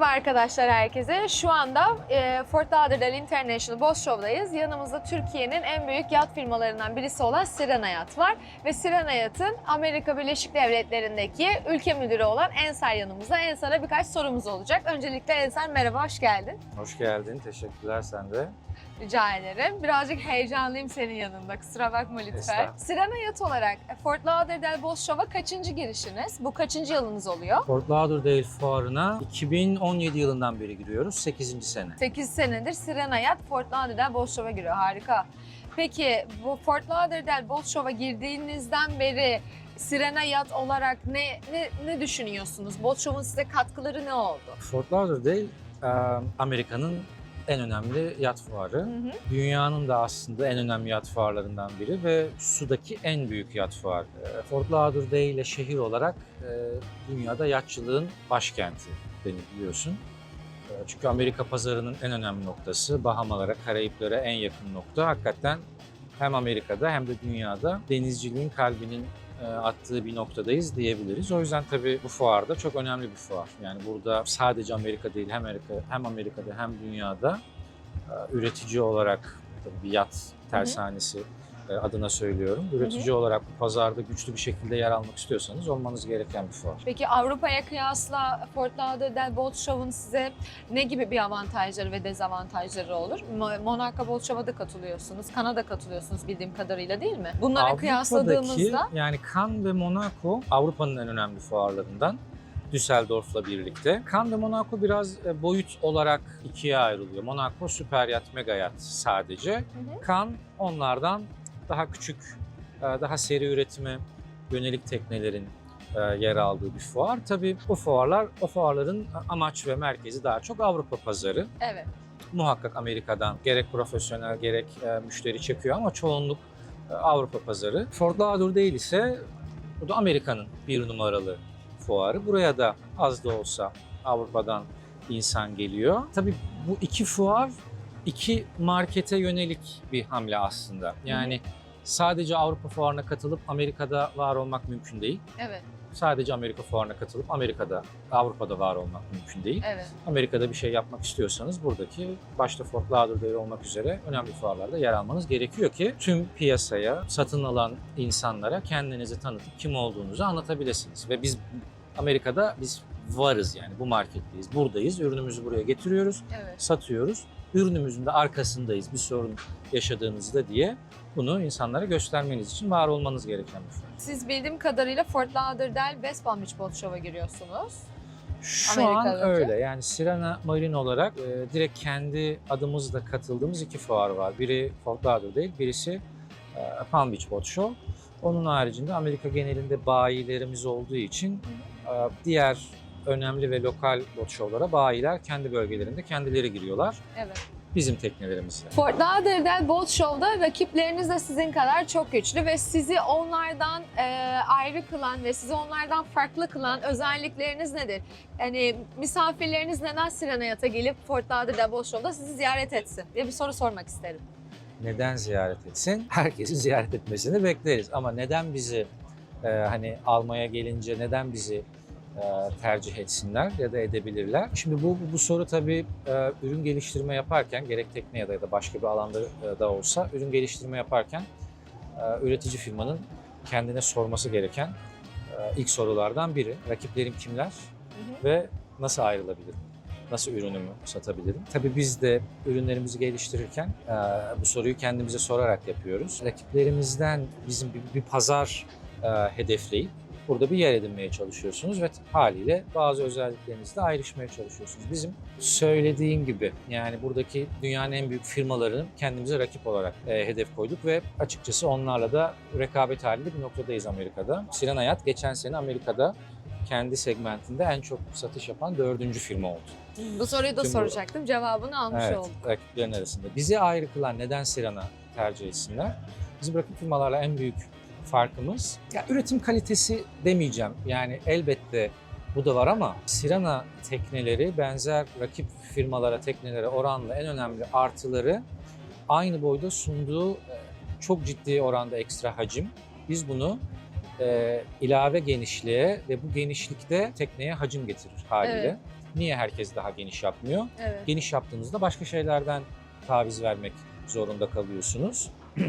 Merhaba arkadaşlar herkese. Şu anda e, Fort Lauderdale International Boat Show'dayız. Yanımızda Türkiye'nin en büyük yat firmalarından birisi olan Sirena Yat var. Ve Sirena Yat'ın Amerika Birleşik Devletleri'ndeki ülke müdürü olan Ensar yanımızda. Ensar'a birkaç sorumuz olacak. Öncelikle Ensar merhaba, hoş geldin. Hoş geldin. Teşekkürler sen de. Rica ederim. Birazcık heyecanlıyım senin yanında. Kusura bakma lütfen. Sirena Yat olarak e, Fort Lauderdale Boat Show'a kaçıncı girişiniz? Bu kaçıncı yılınız oluyor? Fort Lauderdale Fuarı'na 2017 yılından beri giriyoruz. 8. sene. 8 senedir Sirena Yat Fort Lauderdale Boat Show'a giriyor. Harika. Peki bu Fort Lauderdale Boat Show'a girdiğinizden beri Sirena Yat olarak ne, ne, ne düşünüyorsunuz? Boat Show'un size katkıları ne oldu? Fort Lauderdale Amerika'nın en önemli yat fuarı. Hı hı. Dünyanın da aslında en önemli yat fuarlarından biri ve sudaki en büyük yat fuarı. E, Fort Lauderdale ile şehir olarak e, dünyada yatçılığın başkenti beni biliyorsun. E, Çünkü Amerika pazarının en önemli noktası, Bahamalara, Karayiplere en yakın nokta. Hakikaten hem Amerika'da hem de dünyada denizciliğin kalbinin attığı bir noktadayız diyebiliriz. O yüzden tabii bu fuarda çok önemli bir fuar. Yani burada sadece Amerika değil hem Amerika hem Amerika'da hem dünyada e, üretici olarak tabii bir yat tersanesi e, adına söylüyorum. Üretici olarak bu pazarda güçlü bir şekilde yer almak istiyorsanız olmanız gereken bir fuar. Peki Avrupa'ya kıyasla Fort Lauderdale Boat Show'un size ne gibi bir avantajları ve dezavantajları olur? Mo- Monaco Boat Show'a da katılıyorsunuz, Kanada katılıyorsunuz bildiğim kadarıyla değil mi? Bunlara Avrupa'daki, kıyasladığımızda yani Cannes ve Monaco Avrupa'nın en önemli fuarlarından. Düsseldorf'la birlikte. Cannes ve Monaco biraz e, boyut olarak ikiye ayrılıyor. Monaco süper yat, mega yat sadece. hı. Cannes onlardan daha küçük, e, daha seri üretime yönelik teknelerin e, yer aldığı bir fuar. Tabii o fuarlar, o fuarların amaç ve merkezi daha çok Avrupa pazarı. evet. Muhakkak Amerika'dan gerek profesyonel gerek e, müşteri çekiyor ama çoğunluk Avrupa pazarı. Fort Lauderdale ise bu da Amerika'nın bir numaralı fuarı. Buraya da az da olsa Avrupa'dan insan geliyor. Tabii bu iki fuar iki markete yönelik bir hamle aslında. Yani sadece Avrupa fuarına katılıp Amerika'da var olmak mümkün değil. Evet, Sadece Amerika fuarına katılıp Amerika'da, Avrupa'da var olmak mümkün değil. evet. Amerika'da bir şey yapmak istiyorsanız buradaki başta Fort Lauderdale olmak üzere önemli fuarlarda yer almanız gerekiyor ki tüm piyasaya satın alan insanlara kendinizi tanıtıp kim olduğunuzu anlatabilirsiniz. Ve biz Amerika'da biz varız yani bu marketteyiz, buradayız, ürünümüzü buraya getiriyoruz, Evet. satıyoruz. Ürünümüzün de arkasındayız bir sorun yaşadığınızda diye bunu insanlara göstermeniz için var olmanız gereken bir fuar. Siz bildiğim kadarıyla Fort Lauderdale West Palm Beach Boat Show'a giriyorsunuz. Şu an Amerika'daki. öyle. Yani Sirena Marine olarak e, direkt kendi adımızla katıldığımız iki fuar var. Biri Fort Lauderdale, birisi e, Palm Beach Boat Show. Onun haricinde Amerika genelinde bayilerimiz olduğu için e, diğer önemli ve lokal boat show'lara bayiler kendi bölgelerinde kendileri giriyorlar. Evet. Bizim teknelerimizle. Fort Lauderdale Boat Show'da rakipleriniz de sizin kadar çok güçlü ve sizi onlardan e, ayrı kılan ve sizi onlardan farklı kılan özellikleriniz nedir? Yani misafirleriniz neden Sirenayat'a gelip Fort Lauderdale Boat Show'da sizi ziyaret etsin diye bir soru sormak isterim. neden ziyaret etsin? Herkesin ziyaret etmesini bekleriz. Ama neden bizi e, hani almaya gelince neden bizi tercih etsinler ya da edebilirler? Şimdi bu bu soru tabii e, ürün geliştirme yaparken gerek tekne ya da, ya da başka bir alanda e, da olsa ürün geliştirme yaparken e, üretici firmanın kendine sorması gereken e, ilk sorulardan biri. Rakiplerim kimler ve nasıl ayrılabilirim? Nasıl ürünümü satabilirim? Tabii biz de ürünlerimizi geliştirirken e, bu soruyu kendimize sorarak yapıyoruz. Rakiplerimizden bizim bir, bir pazar e, hedefleyip burada bir yer edinmeye çalışıyorsunuz ve haliyle bazı özelliklerinizle ayrışmaya çalışıyorsunuz. Bizim söylediğim gibi yani buradaki dünyanın en büyük firmalarını kendimize rakip olarak e, hedef koyduk ve açıkçası onlarla da rekabet halinde bir noktadayız Amerika'da. Siren Hayat geçen sene Amerika'da kendi segmentinde en çok satış yapan dördüncü firma oldu. Bu soruyu da Tüm bu- soracaktım. Cevabını almış evet, olduk. rakiplerin arasında. Bizi ayrı kılan neden Sirena tercih etsinler? Bizim rakip firmalarla en büyük farkımız, ya üretim kalitesi demeyeceğim. Yani elbette bu da var ama Sirena tekneleri benzer rakip firmalara, teknelere oranla en önemli artıları aynı boyda sunduğu e, çok ciddi oranda ekstra hacim. Biz bunu e, ilave genişliğe ve bu genişlikte tekneye hacim getirir haliyle. Evet. Niye herkes daha geniş yapmıyor? Evet. Geniş yaptığınızda başka şeylerden taviz vermek zorunda kalıyorsunuz.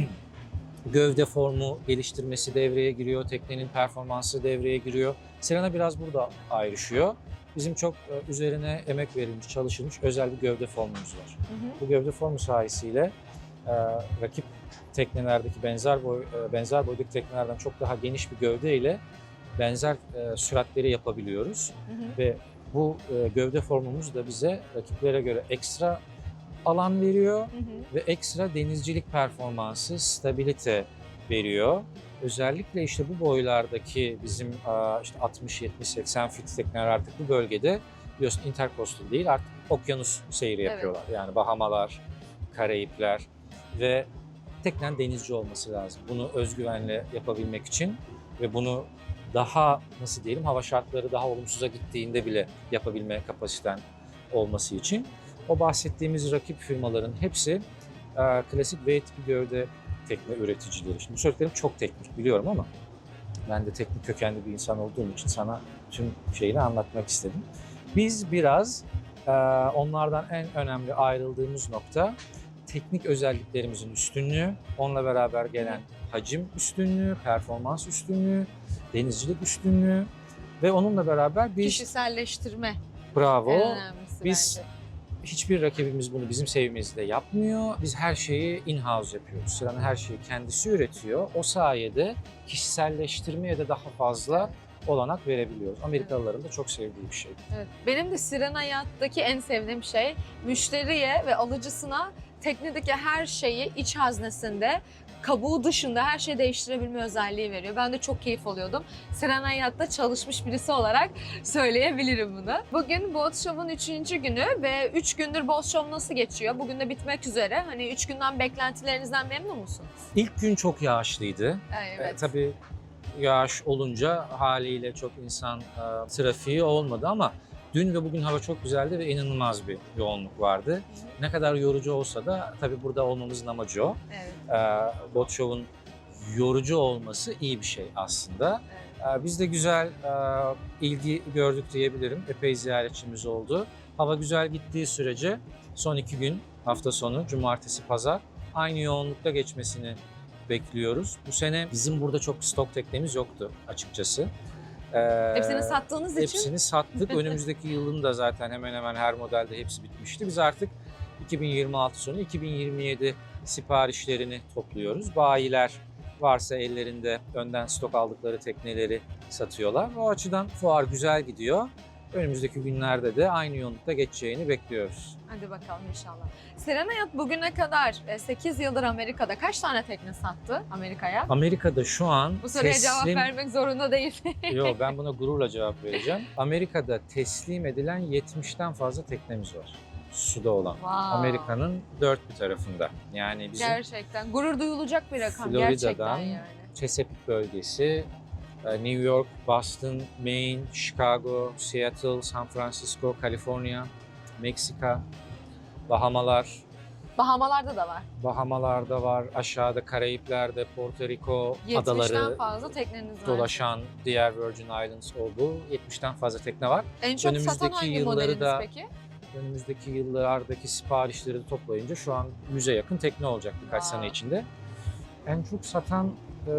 Gövde formu geliştirmesi devreye giriyor, teknenin performansı devreye giriyor. Serena biraz burada ayrışıyor. Bizim çok e, üzerine emek verilmiş, çalışılmış özel bir gövde formumuz var. Hı hı. Bu gövde formu sayesiyle e, rakip teknelerdeki benzer boy e, benzer boydaki teknelerden çok daha geniş bir gövde ile benzer e, süratleri yapabiliyoruz Hı hı. ve bu e, gövde formumuz da bize rakiplere göre ekstra alan veriyor Hı hı. ve ekstra denizcilik performansı, stabilite veriyor. Özellikle işte bu boylardaki bizim işte 60, 70, 80 fit tekneler artık bu bölgede biliyorsun intercoastal değil artık okyanus seyri Evet. yapıyorlar. Yani Bahamalar, Karayipler ve teknen denizci olması lazım. Bunu özgüvenle yapabilmek için ve bunu daha nasıl diyelim hava şartları daha olumsuza gittiğinde bile yapabilme kapasiten olması için. O bahsettiğimiz rakip firmaların hepsi e, klasik V tipi gövde tekne üreticileri. Şimdi bu söylediklerim çok teknik biliyorum ama ben de teknik kökenli bir insan olduğum için sana tüm şeyini anlatmak istedim. Biz biraz e, onlardan en önemli ayrıldığımız nokta teknik özelliklerimizin üstünlüğü, onunla beraber gelen hacim üstünlüğü, performans üstünlüğü, denizcilik üstünlüğü ve onunla beraber biz Kişiselleştirme bravo Biz- bence. Hiçbir rakibimiz bunu bizim seviyemizde yapmıyor. Biz her şeyi in-house yapıyoruz. Sıranın her şeyi kendisi üretiyor. O sayede kişiselleştirmeye de daha fazla olanak verebiliyoruz. Amerikalıların da çok sevdiği bir şey. Evet. Benim de Siren Hayat'taki en sevdiğim şey müşteriye ve alıcısına teknedeki her şeyi iç haznesinde kabuğu dışında her şeyi değiştirebilme özelliği veriyor. Ben de çok keyif alıyordum. Siren Hayat'ta çalışmış birisi olarak söyleyebilirim bunu. Bugün Boat Show'un 3. günü ve 3 gündür Boat Show nasıl geçiyor? Bugün de bitmek üzere. Hani 3 günden beklentilerinizden memnun musunuz? İlk gün çok yağışlıydı. Evet. E, tabii yağış olunca haliyle çok insan e, trafiği olmadı ama dün ve bugün hava çok güzeldi ve inanılmaz bir yoğunluk vardı. Ne kadar yorucu olsa da tabii burada olmamızın amacı o. Evet. e, bot show'un yorucu olması iyi bir şey aslında. evet. E, biz de güzel e, ilgi gördük diyebilirim. Epey ziyaretçimiz oldu. Hava güzel gittiği sürece son iki gün hafta sonu, cumartesi, pazar aynı yoğunlukta geçmesini bekliyoruz. Bu sene bizim burada çok stok teknemiz yoktu açıkçası. E, Hepsini sattığınız için Hepsini sattık. Önümüzdeki yılın da zaten hemen hemen her modelde hepsi bitmişti. Biz artık 2026 sonu 2027 siparişlerini topluyoruz. Bayiler varsa ellerinde önden stok aldıkları tekneleri satıyorlar. O açıdan fuar güzel gidiyor. Önümüzdeki günlerde de aynı yoğunlukta geçeceğini bekliyoruz. Hadi bakalım inşallah. Serenayat bugüne kadar 8 yıldır Amerika'da kaç tane tekne sattı Amerika'ya? Amerika'da şu an Bu soruya cevap teslim... vermek zorunda değil. Yok ben buna gururla cevap vereceğim. Amerika'da teslim edilen 70'ten fazla teknemiz var. Suda olan. Wow. Amerika'nın dört bir tarafında. Yani bizim Gerçekten gurur duyulacak bir rakam Florida'dan gerçekten yani. Chesapeake bölgesi, e, New York, Boston, Maine, Chicago, Seattle, San Francisco, Kaliforniya, Meksika, Bahamalar, Bahamalarda da var. Bahamalarda var, aşağıda Karayipler'de, Porto Rico 70'ten adaları fazla tekneniz var. dolaşan diğer Virgin Islands o bu. 70'ten fazla tekne var. En çok satan önümüzdeki hangi yılları da- peki? Önümüzdeki yıllardaki siparişleri de toplayınca şu an yüze yakın tekne olacak birkaç Wow. sene içinde. En çok satan e,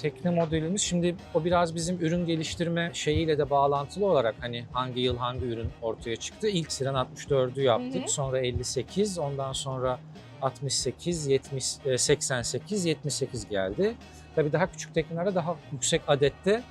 tekne modelimiz şimdi o biraz bizim ürün geliştirme şeyiyle de bağlantılı olarak hani hangi yıl hangi ürün ortaya çıktı. İlk Siren 64'ü yaptık. Hı hı. Sonra 58, ondan sonra 68, 70, e, 88, 78 geldi. Tabii daha küçük teknelerde daha yüksek adette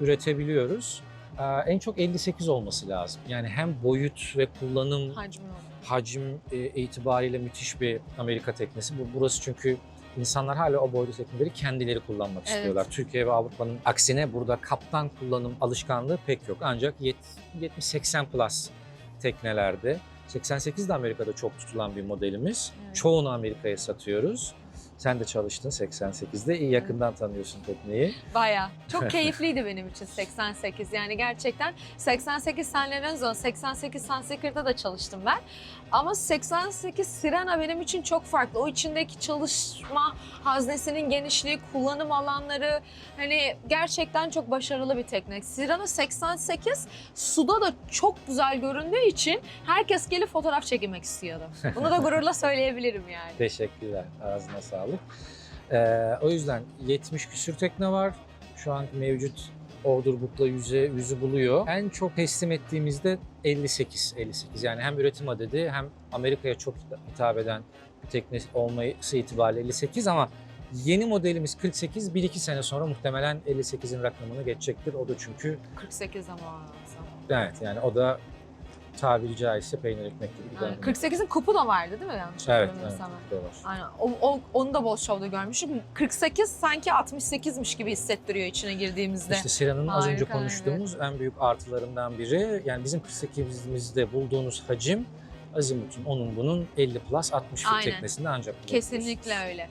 üretebiliyoruz. E, en çok 58 olması lazım. Yani hem boyut ve kullanım Hacmi hacim e, itibariyle müthiş bir Amerika teknesi. Bu burası çünkü insanlar hala o boyda tekneleri kendileri kullanmak Evet. istiyorlar. Türkiye ve Avrupa'nın aksine burada kaptan kullanım alışkanlığı pek yok. Ancak yet- 70-80 plus teknelerde 88 de Amerika'da çok tutulan bir modelimiz. Evet. Çoğunu Amerika'ya satıyoruz. Sen de çalıştın 88'de. İyi yakından tanıyorsun tekneyi. Baya. Çok keyifliydi benim için 88. Yani gerçekten 88 San Lorenzo, 88 San Secret'ta da çalıştım ben. Ama 88 Sirena benim için çok farklı. O içindeki çalışma haznesinin genişliği, kullanım alanları hani gerçekten çok başarılı bir tekne. Sirena 88 suda da çok güzel göründüğü için herkes gelip fotoğraf çekilmek istiyordu. Bunu da gururla söyleyebilirim yani. Teşekkürler. Ağzına sağlık. Ee, o yüzden 70 küsür tekne var. Şu an mevcut order book'la yüze, yüzü buluyor. En çok teslim ettiğimizde 58. 58. Yani hem üretim adedi hem Amerika'ya çok hitap eden bir tekne olması itibariyle 58 ama yeni modelimiz 48. 1-2 sene sonra muhtemelen 58'in rakamını geçecektir. O da çünkü 48 ama. evet yani o da tabiri caizse peynir ekmek gibi. dönem. 48'in kupu da vardı değil mi yanlış Evet, evet. hatırlamıyorsam? var. Aynen. O, o- onu da Boss Show'da görmüştüm. 48 sanki 68'miş gibi hissettiriyor içine girdiğimizde. İşte Siran'ın az önce Harika, konuştuğumuz en büyük artılarından biri. Yani bizim 48'imizde bulduğunuz hacim Azimut'un onun bunun 50 plus 60 fit Aynen. teknesinde ancak bulabiliyorsunuz. Kesinlikle öyle.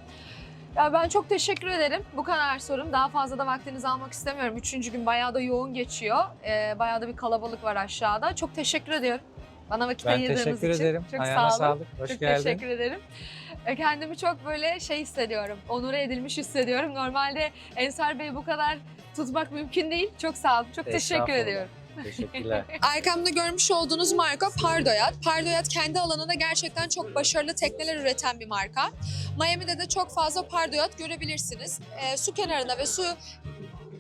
Ya ben çok teşekkür ederim. Bu kadar sorum. Daha fazla da vaktinizi almak istemiyorum. Üçüncü gün bayağı da yoğun geçiyor. Ee, bayağı da bir kalabalık var aşağıda. Çok teşekkür ediyorum. Bana vakit Ben ayırdığınız teşekkür için. ederim. Çok Ayağına sağ olun. sağlık. Hoş çok geldin. teşekkür ederim. E, Kendimi çok böyle şey hissediyorum. Onure edilmiş hissediyorum. Normalde Ensar Bey bu kadar tutmak mümkün değil. Çok sağ olun. Çok teşekkür ediyorum. Teşekkürler. Arkamda görmüş olduğunuz marka Pardoyat. Pardoyat kendi alanında gerçekten çok başarılı tekneler üreten bir marka. Miami'de de çok fazla Pardoyat görebilirsiniz. Ee, su kenarında ve su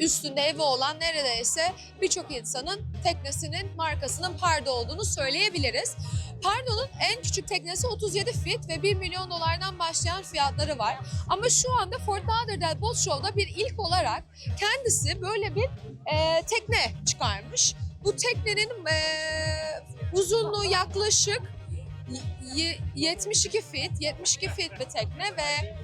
üstünde evi olan neredeyse birçok insanın teknesinin markasının Pardo olduğunu söyleyebiliriz. Pardo'nun en küçük teknesi 37 fit ve 1 milyon dolardan başlayan fiyatları var. Ama şu anda Fort Lauderdale Boat Show'da bir ilk olarak kendisi böyle bir e, tekne. Bu teknenin e, uzunluğu yaklaşık y- 72 fit, 72 fit bir tekne ve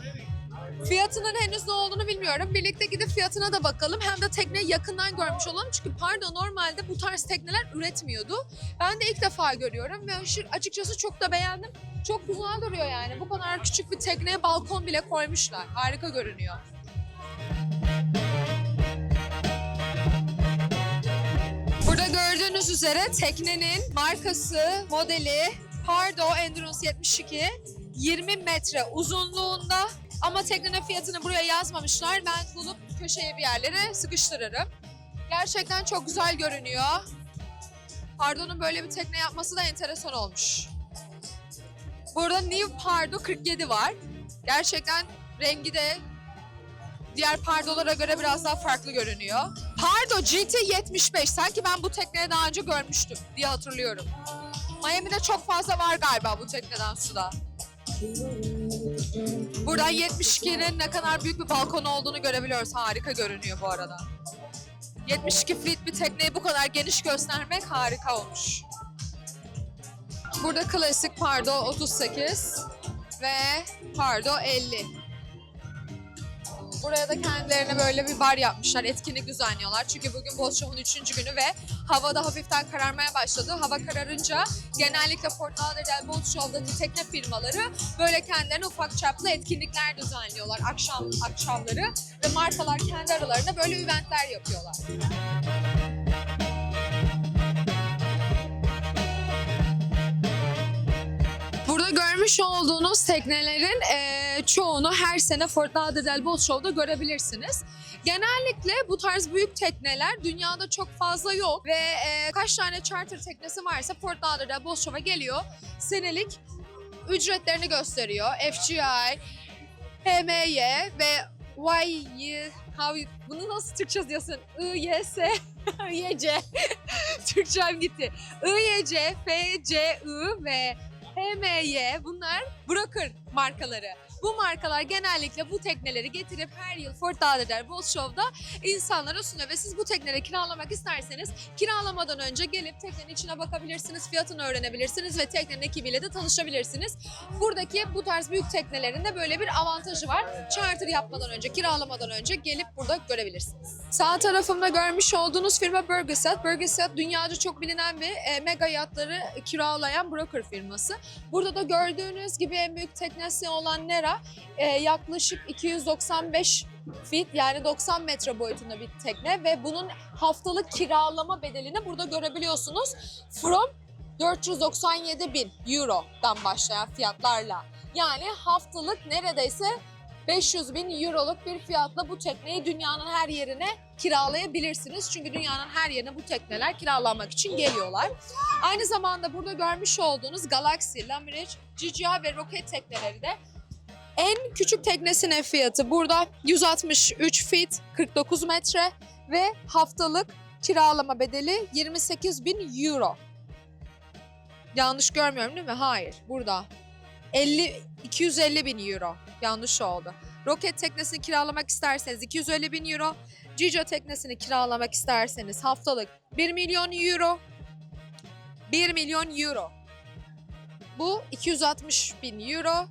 fiyatının henüz ne olduğunu bilmiyorum. Birlikte gidip fiyatına da bakalım. Hem de tekneyi yakından görmüş olalım. Çünkü pardon normalde bu tarz tekneler üretmiyordu. Ben de ilk defa görüyorum ve açıkçası çok da beğendim. Çok güzel duruyor yani. Bu kadar küçük bir tekneye balkon bile koymuşlar. Harika görünüyor. Gördüğünüz üzere teknenin markası, modeli Pardo Endurance 72. 20 metre uzunluğunda ama teknenin fiyatını buraya yazmamışlar. Ben bulup köşeye bir yerlere sıkıştırırım. Gerçekten çok güzel görünüyor. Pardo'nun böyle bir tekne yapması da enteresan olmuş. Burada New Pardo 47 var. Gerçekten rengi de diğer pardolara göre biraz daha farklı görünüyor. Pardo GT 75. Sanki ben bu tekneyi daha önce görmüştüm diye hatırlıyorum. Miami'de çok fazla var galiba bu tekneden suda. Buradan 72'nin ne kadar büyük bir balkon olduğunu görebiliyoruz. Harika görünüyor bu arada. 72 feet bir tekneyi bu kadar geniş göstermek harika olmuş. Burada klasik Pardo 38 ve Pardo 50. Buraya da kendilerine böyle bir bar yapmışlar, etkinlik düzenliyorlar. Çünkü bugün Show'un 3. günü ve hava da hafiften kararmaya başladı. Hava kararınca genellikle Fort Lauderdale Boat Show'daki tekne firmaları böyle kendilerine ufak çaplı etkinlikler düzenliyorlar akşam akşamları ve markalar kendi aralarında böyle eventler yapıyorlar. Burada görmüş olduğunuz teknelerin eee, çoğunu her sene Fort Lauderdale Boat Show'da görebilirsiniz. Genellikle bu tarz büyük tekneler dünyada çok fazla yok ve eee, kaç tane charter teknesi varsa Fort Lauderdale Boat Show'a geliyor. Senelik ücretlerini gösteriyor. FGI, HMY ve YY, how, bunu nasıl Türkçe diyorsun? IYS, IYC, Türkçem gitti. IYC, FCI ve HMY bunlar broker markaları. Bu markalar genellikle bu tekneleri getirip her yıl Fort Lauderdale Boat Show'da insanlara sunuyor ve siz bu tekneleri kiralamak isterseniz kiralamadan önce gelip teknenin içine bakabilirsiniz, fiyatını öğrenebilirsiniz ve teknenin ekibiyle de tanışabilirsiniz. Buradaki bu tarz büyük teknelerin de böyle bir avantajı var. Charter yapmadan önce, kiralamadan önce gelip burada görebilirsiniz. Sağ tarafımda görmüş olduğunuz firma Burgerset. Burgerset dünyaca çok bilinen bir e, mega yatları kiralayan broker firması. Burada da gördüğünüz gibi en büyük teknesi olan Nera sonra e, yaklaşık 295 feet yani 90 metre boyutunda bir tekne ve bunun haftalık kiralama bedelini burada görebiliyorsunuz. From 497 bin Euro'dan başlayan fiyatlarla. Yani haftalık neredeyse 500 bin Euroluk bir fiyatla bu tekneyi dünyanın her yerine kiralayabilirsiniz. Çünkü dünyanın her yerine bu tekneler kiralanmak için geliyorlar. Aynı zamanda burada görmüş olduğunuz Galaxy, Lamirage, GGA ve Rocket tekneleri de en küçük teknesinin fiyatı burada 163 feet 49 metre ve haftalık kiralama bedeli 28 bin euro. Yanlış görmüyorum değil mi? Hayır. Burada. 50 250 bin euro. Yanlış oldu. Roket teknesini kiralamak isterseniz 250 bin euro. Giga teknesini kiralamak isterseniz haftalık 1 milyon euro. 1 milyon euro. Bu 260 bin euro.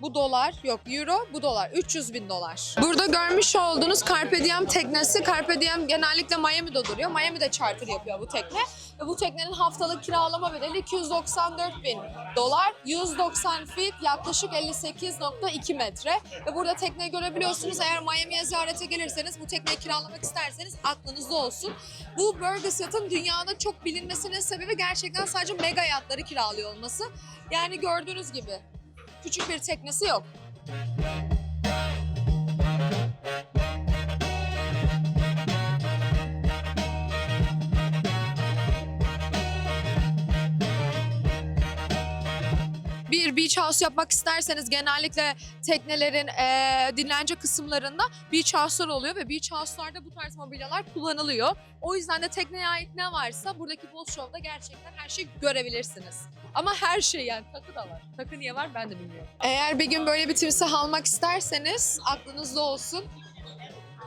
Bu dolar, yok euro, bu dolar. 300 bin dolar. Burada görmüş olduğunuz Carpe Diem teknesi. Carpe Diem genellikle Miami'de duruyor. Miami'de charter yapıyor bu tekne. Ve bu teknenin haftalık kiralama bedeli 294 bin dolar. 190 feet yaklaşık 58.2 metre. Ve burada tekneyi görebiliyorsunuz. Eğer Miami'ye ziyarete gelirseniz bu tekneyi kiralamak isterseniz aklınızda olsun. Bu Burgess Yacht'ın dünyada çok bilinmesinin sebebi gerçekten sadece mega yatları kiralıyor olması. Yani gördüğünüz gibi küçük bir teknesi yok. Bir beach house yapmak isterseniz genellikle teknelerin eee dinlence kısımlarında beach house'lar oluyor ve beach house'larda bu tarz mobilyalar kullanılıyor. O yüzden de tekneye ait ne varsa buradaki Boss Show'da gerçekten her şeyi görebilirsiniz. Ama her şey yani takı da var. Takı niye var ben de bilmiyorum. Eğer bir gün böyle bir timsah almak isterseniz aklınızda olsun.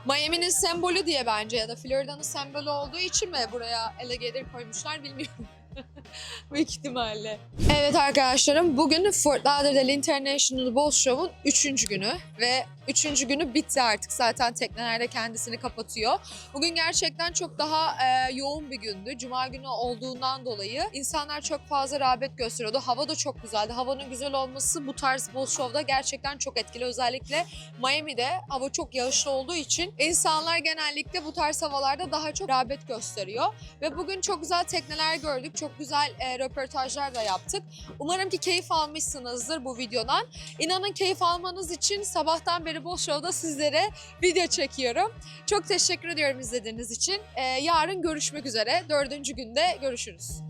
Miami'nin sembolü diye bence ya da Florida'nın sembolü olduğu için mi buraya alligator koymuşlar bilmiyorum. Büyük ihtimalle. Evet arkadaşlarım bugün Fort Lauderdale International Boat Show'un 3. günü ve 3. günü bitti artık zaten tekneler de kendisini kapatıyor. Bugün gerçekten çok daha e, yoğun bir gündü. Cuma günü olduğundan dolayı insanlar çok fazla rağbet gösteriyordu. Hava da çok güzeldi. Havanın güzel olması bu tarz boat show'da gerçekten çok etkili. Özellikle Miami'de hava çok yağışlı olduğu için insanlar genellikle bu tarz havalarda daha çok rağbet gösteriyor. Ve bugün çok güzel tekneler gördük. Çok güzel e, röportajlar da yaptık. Umarım ki keyif almışsınızdır bu videodan. İnanın keyif almanız için sabahtan beri Boş Show'da sizlere video çekiyorum. Çok teşekkür ediyorum izlediğiniz için. E, yarın görüşmek üzere. Dördüncü günde görüşürüz.